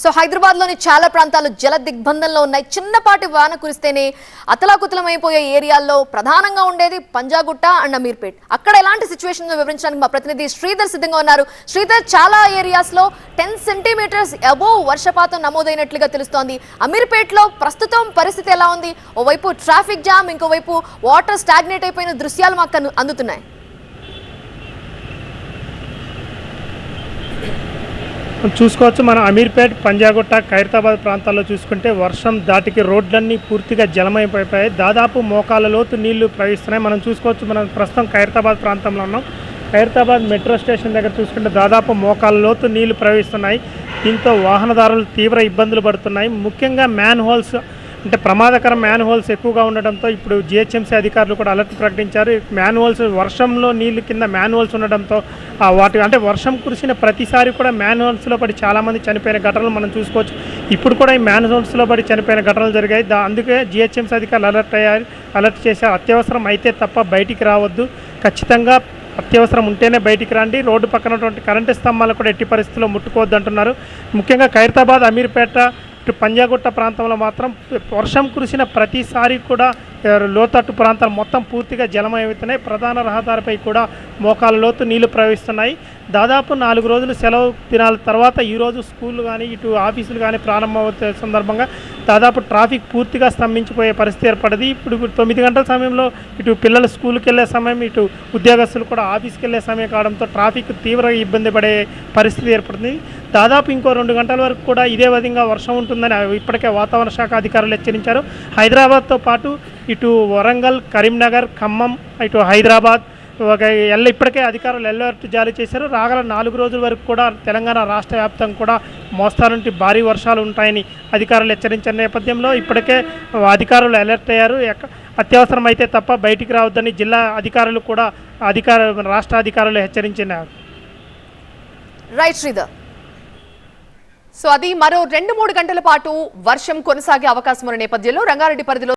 So హైదరాబాద్లోని చాలా ప్రాంతాలు జల దిగ్బంధంలో ఉన్నాయి. చిన్నపాటి వాన కురిస్తేనే అతలాకుతలమైపోయే ఏరియాల్లో ప్రధానంగా ఉండేది పంజాగుట్ట అండ్ అమీర్పేట్. అక్కడ ఎలాంటి సిచ్యువేషన్ వివరించడానికి మా ప్రతినిధి శ్రీధర్ సిద్ధంగా ఉన్నారు. శ్రీధర్ చాలా ఏరియాస్లో టెన్ సెంటీమీటర్స్ అబోవ్ వర్షపాతం నమోదైనట్లుగా తెలుస్తోంది. అమీర్పేట్లో ప్రస్తుతం పరిస్థితి ఎలా ఉంది? ఓవైపు ట్రాఫిక్ జామ్ ఇంకోవైపు వాటర్ స్టాగ్నేట్ అయిపోయిన దృశ్యాలు మాకు అందుతున్నాయి. చూసుకోవచ్చు. మనం అమీర్పేట్ పంజాగుట్ట ఖైరతాబాద్ ప్రాంతాల్లో చూసుకుంటే వర్షం దాటికి రోడ్లన్నీ పూర్తిగా జలమైపోయాయి దాదాపు మోకాల లోతు నీళ్ళు ప్రవహిస్తున్నాయి. మనం చూసుకోవచ్చు మనం ప్రస్తుతం ఖైరతాబాద్ ప్రాంతంలో ఉన్నాం. ఖైరతాబాద్ మెట్రో స్టేషన్ దగ్గర చూసుకుంటే దాదాపు మోకాల లోతు నీళ్ళు ప్రవహిస్తున్నాయి. దీంతో వాహనదారులు తీవ్ర ఇబ్బందులు పడుతున్నాయి. ముఖ్యంగా మ్యాన్ హోల్స్ అంటే ప్రమాదకర మ్యాన్హోల్స్ ఎక్కువగా ఉండడంతో ఇప్పుడు జిహెచ్ఎంసీ అధికారులు కూడా అలర్ట్ ప్రకటించారు. మ్యాన్హోల్స్ వర్షంలో నీళ్ళు కింద మ్యాన్హోల్స్ ఉండడంతో వాటి అంటే వర్షం కురిసిన ప్రతిసారి కూడా మ్యాన్హోల్స్లో పడి చాలామంది చనిపోయిన ఘటనలు మనం చూసుకోవచ్చు. ఇప్పుడు కూడా ఈ మ్యాన్హోల్స్లో పడి చనిపోయిన ఘటనలు జరిగాయి. దా అందుకే జిహెచ్ఎంసీ అధికారులు అలర్ట్ అయ్యారు. అలర్ట్ చేశారు. అత్యవసరం అయితే తప్ప బయటికి రావద్దు. ఖచ్చితంగా అత్యవసరం ఉంటేనే బయటికి రండి. రోడ్డు పక్కన ఉన్నటువంటి కరెంటు స్తంభాలు కూడా ఎట్టి పరిస్థితుల్లో ముట్టుకోవద్దు అంటున్నారు ముఖ్యంగా ఖైరతాబాద్ అమీర్పేట ఇటు పంజాగుట్ట ప్రాంతంలో మాత్రం వర్షం కురిసిన ప్రతిసారి కూడా లోతట్టు ప్రాంతాలు మొత్తం పూర్తిగా జలమైపోతున్నాయి ప్రధాన రహదారిపై కూడా మోకాల లోతు నీళ్ళు ప్రవహిస్తున్నాయి. దాదాపు నాలుగు రోజులు సెలవు దినాల తర్వాత ఈరోజు స్కూళ్ళు కానీ ఇటు ఆఫీసులు కానీ ప్రారంభమవుతున్న సందర్భంగా దాదాపు ట్రాఫిక్ పూర్తిగా స్తంభించిపోయే పరిస్థితి ఏర్పడింది. ఇప్పుడు ఇప్పుడు తొమ్మిది గంటల సమయంలో ఇటు పిల్లలు స్కూల్కి వెళ్ళే సమయం ఇటు ఉద్యోగస్తులు కూడా ఆఫీస్కి వెళ్ళే సమయం కావడంతో ట్రాఫిక్ తీవ్రంగా ఇబ్బంది పడే పరిస్థితి ఏర్పడింది. దాదాపు ఇంకో రెండు గంటల వరకు కూడా ఇదే విధంగా వర్షం ఉంటుందని ఇప్పటికే వాతావరణ శాఖ అధికారులు హెచ్చరించారు. హైదరాబాద్తో పాటు ఇటు వరంగల్ కరీంనగర్ ఖమ్మం ఇటు హైదరాబాద్ ఒక ఎల్ల ఇప్పటికే అధికారులు అలర్ట్ జారీ చేశారు. రాగల నాలుగు రోజుల వరకు కూడా తెలంగాణ రాష్ట్ర వ్యాప్తంగా కూడా మోస్తారు నుండి భారీ వర్షాలు ఉంటాయని అధికారులు హెచ్చరించిన నేపథ్యంలో ఇప్పటికే అధికారులు అలర్ట్ అయ్యారు. ఎక్క- అత్యవసరం అయితే తప్ప బయటికి రావద్దని జిల్లా అధికారులు కూడా అధికార రాష్ట్ర అధికారులు హెచ్చరించినారు. రైట్ శ్రీధర్. సో అది మరో రెండు మూడు గంటల పాటు వర్షం కొనసాగే అవకాశం ఉన్న నేపథ్యంలో రంగారెడ్డి పరిధిలో